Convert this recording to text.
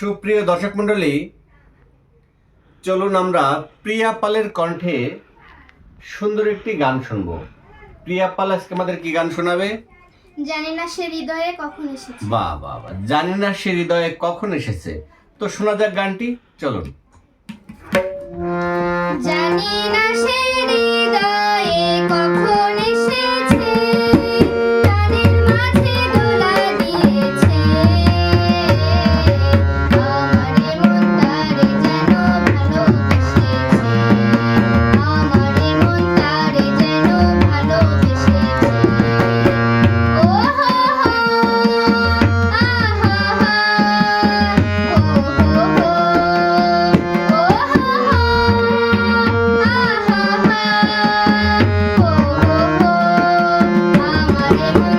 সুপ্রিয় দর্শক মণ্ডলী চলুন আমরা প্রিয়া পালের কণ্ঠে সুন্দর একটি গান শুনব। প্রিয়া পাল আজকে আমাদের কি গান শোনাবে? জানি না সে হৃদয়ে কখন এসেছে। বাহ বাহ জানি না সে হৃদয়ে কখন এসেছে। তো শোনা যাক গানটি চলুন। Thank you.